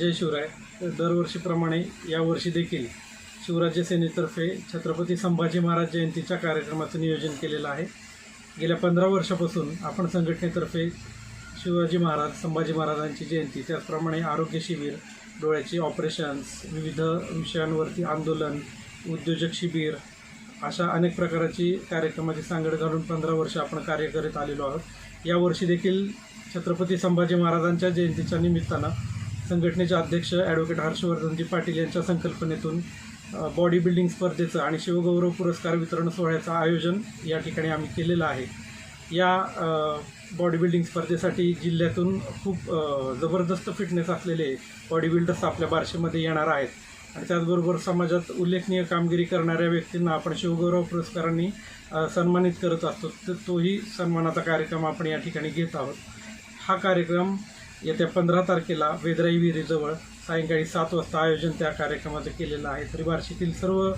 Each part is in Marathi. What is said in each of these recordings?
जय शिवराय. दरवर्षीप्रमाणे यावर्षी देखील शिवराज्य सेनेतर्फे छत्रपती संभाजी महाराज जयंतीच्या कार्यक्रमाचं नियोजन केलेलं आहे. गेल्या पंधरा वर्षापासून आपण संघटनेतर्फे शिवाजी महाराज संभाजी महाराजांची जयंती त्याचप्रमाणे आरोग्य शिबिर डोळ्याची ऑपरेशन्स विविध विषयांवरती आंदोलन उद्योजक शिबिर अशा अनेक प्रकारची कार्यक्रमाची सांगड घालून पंधरा वर्ष आपण कार्य करीत आलेलो आहोत. यावर्षी देखील छत्रपती संभाजी महाराजांच्या जयंतीच्या निमित्तानं संघटनेचे अध्यक्ष ॲडव्होकेट हर्षवर्धनजी पाटील यांच्या संकल्पनेतून बॉडी बिल्डिंग स्पर्धेचं आणि शिवगौरव पुरस्कार वितरण सोहळ्याचं आयोजन या ठिकाणी आम्ही केलेलं आहे. या बॉडी बिल्डिंग स्पर्धेसाठी जिल्ह्यातून खूप जबरदस्त फिटनेस असलेले बॉडी बिल्डर्स आपल्या बारशेमध्ये येणार आहेत. आणि त्याचबरोबर समाजात उल्लेखनीय कामगिरी करणाऱ्या व्यक्तींना आपण शिवगौरव पुरस्कारांनी सन्मानित करत असतो. तर तोही सन्मानाचा कार्यक्रम आपण या ठिकाणी घेत आहोत. हा कार्यक्रम येत्या पंधरा तारखेला वेदराई विहिरीजवळ सायंकाळी सात वाजता आयोजन त्या कार्यक्रमाचं केलेलं आहे. तरी बार्शीतील सर्व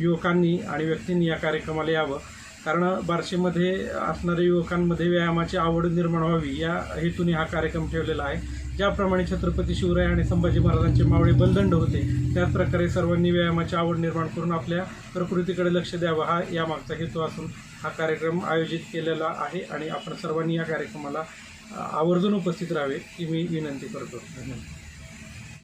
युवकांनी आणि व्यक्तींनी या कार्यक्रमाला यावं. कारण बार्शीमध्ये असणाऱ्या युवकांमध्ये व्यायामाची आवड निर्माण व्हावी या हेतूने हा कार्यक्रम ठेवलेला आहे. ज्याप्रमाणे छत्रपती शिवराय आणि संभाजी महाराजांचे मावळे बलदंड होते त्याच प्रकारे सर्वांनी व्यायामाची आवड निर्माण करून आपल्या प्रकृतीकडे लक्ष द्यावं हा यामागचा हेतू असून हा कार्यक्रम आयोजित केलेला आहे आणि आपण सर्वांनी या कार्यक्रमाला आवर्जून उपस्थित राहावे ही मी विनंती करतो. धन्यवाद.